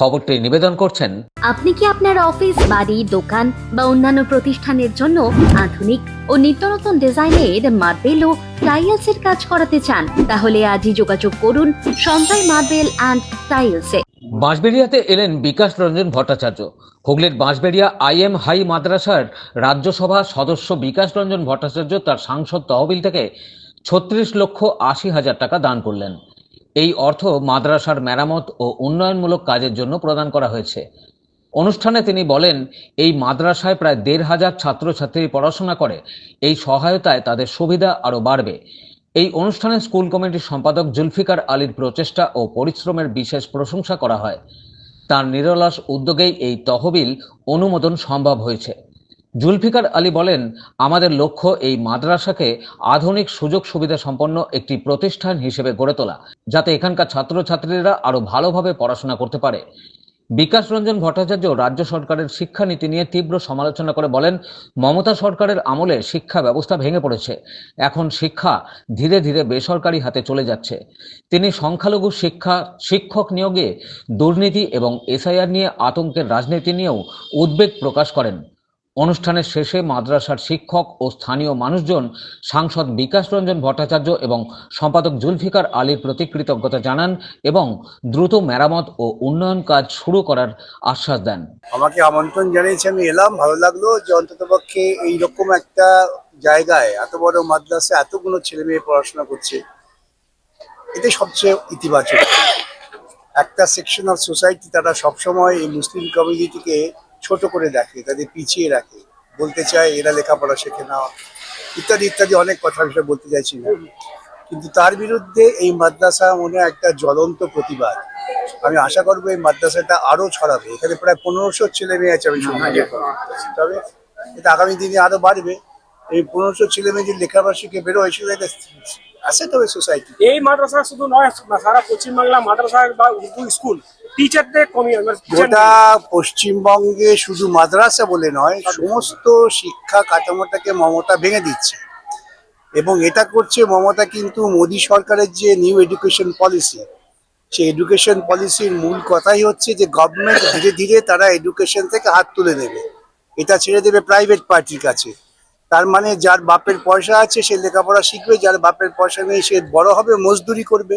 খবরটি নিবেদন করছেন আপনি কি আপনার অফিস বাড়ি দোকান বা অন্যান্য প্রতিষ্ঠানের জন্য আধুনিক ও নিত্য নতুন ডিজাইনের মার্বেল ও টাইলস এর কাজ করাতে চান? তাহলে আজই যোগাযোগ করুন সঞ্জয় মার্বেল অ্যান্ড টাইলসে। বাঁশবেড়িয়াতে এলেন বিকাশ রঞ্জন ভট্টাচার্য। হুগলির বাঁশবেড়িয়া আইএম হাই মাদ্রাসার রাজ্যসভা সদস্য বিকাশ রঞ্জন ভট্টাচার্য তার সাংসদ তহবিল থেকে ছত্রিশ লক্ষ আশি হাজার টাকা দান করলেন। এই অর্থ মাদ্রাসার মেরামত ও উন্নয়নমূলক কাজের জন্য প্রদান করা হয়েছে। অনুষ্ঠানে তিনি বলেন, এই মাদ্রাসায় প্রায় দেড় হাজার ছাত্রছাত্রী পড়াশোনা করে, এই সহায়তায় তাদের সুবিধা আরও বাড়বে। এই অনুষ্ঠানে স্কুল কমিটির সম্পাদক জুলফিকার আলীর প্রচেষ্টা ও পরিশ্রমের বিশেষ প্রশংসা করা হয়। তার নিরলাস উদ্যোগেই এই তহবিল অনুমোদন সম্ভব হয়েছে। জুলফিকার আলী বলেন, আমাদের লক্ষ্য এই মাদ্রাসাকে আধুনিক সুযোগ সুবিধা সম্পন্ন একটি প্রতিষ্ঠান হিসেবে গড়ে তোলা, যাতে এখানকার ছাত্রছাত্রীরা আরও ভালোভাবে পড়াশোনা করতে পারে। বিকাশ রঞ্জন ভট্টাচার্য রাজ্য সরকারের শিক্ষানীতি নিয়ে তীব্র সমালোচনা করে বলেন, মমতা সরকারের আমলে শিক্ষা ব্যবস্থা ভেঙে পড়েছে। এখন শিক্ষা ধীরে ধীরে বেসরকারি হাতে চলে যাচ্ছে। তিনি সংখ্যালঘু শিক্ষা শিক্ষক নিয়োগে দুর্নীতি এবং এসআইআর নিয়ে আতঙ্কের রাজনীতি নিয়েও উদ্বেগ প্রকাশ করেন। অনুষ্ঠানের শেষে মাদ্রাসার শিক্ষক ও স্থানীয় মানুষজন সাংসদ বিকাশ রঞ্জন ভট্টাচার্য এবং সম্পাদক জুলফিকার আলীর প্রতি কৃতজ্ঞতা জানান এবং দ্রুত মেরামত ও উন্নয়ন কাজ শুরু করার আশ্বাস দেন। আমাকে আমন্ত্রণ জানিয়েছে, আমি এলাম, ভালো লাগল যে অন্তত পক্ষে এইরকম একটা জায়গায় এত বড় মাদ্রাসা এতগুলো ছেলে মেয়ে পড়াশোনা করছে, এতে সবচেয়ে ইতিবাচক। একটা সেকশন অফ সোসাইটি তারা সবসময় এই মুসলিম কমিউনিটিকে ছোট করে দেখে তাদের পিছিয়ে রাখে। বলতে চায় এরা লেখাপড়া শেখে না। ইত্যাদি ইত্যাদি অনেক কথা বিষয় বলতে চাইছি না কিন্তু তার বিরুদ্ধে এই মাদ্রাসা মনে হয় একটা জ্বলন্ত প্রতিবাদ। আমি আশা করব এই মাদ্রাসাটা আরও ছড়াবে। এখানে প্রায় পনেরোশো ছেলে মেয়ে আছে আমি শুনছি তবে এটা আগামী দিনে আরও বাড়বে। এই পনেরোশো ছেলে মেয়ে যে লেখাপড়া শিখে বেরোয় সেটা একটা আছে তবে সোসাইটি এই মাদ্রাসা শুধু নয় সারা পশ্চিমবাংলা মাদ্রাসা বা উর্দু স্কুল। টিচারদের কমিয়ে মানে গোটা পশ্চিমবঙ্গে শুধু মাদ্রাসা বলে নয়, সমস্ত শিক্ষা কাঠামোটাকে মমতা ভেঙে দিচ্ছে। এবং এটা করছে মমতা কিন্তু মোদী সরকারের যে নিউ এডুকেশন পলিসি সেই এডুকেশন পলিসির মূল কথাই হচ্ছে যে গভর্নমেন্ট ধীরে ধীরে তারা এডুকেশন থেকে হাত তুলে নেবে এটা ছেড়ে দেবে প্রাইভেট পার্টির কাছে। তার মানে যার বাপের পয়সা আছে, সে লেখাপড়া শিখবে, যার বাপের পয়সা নেই, সে বড় হবে, মজদুরি করবে।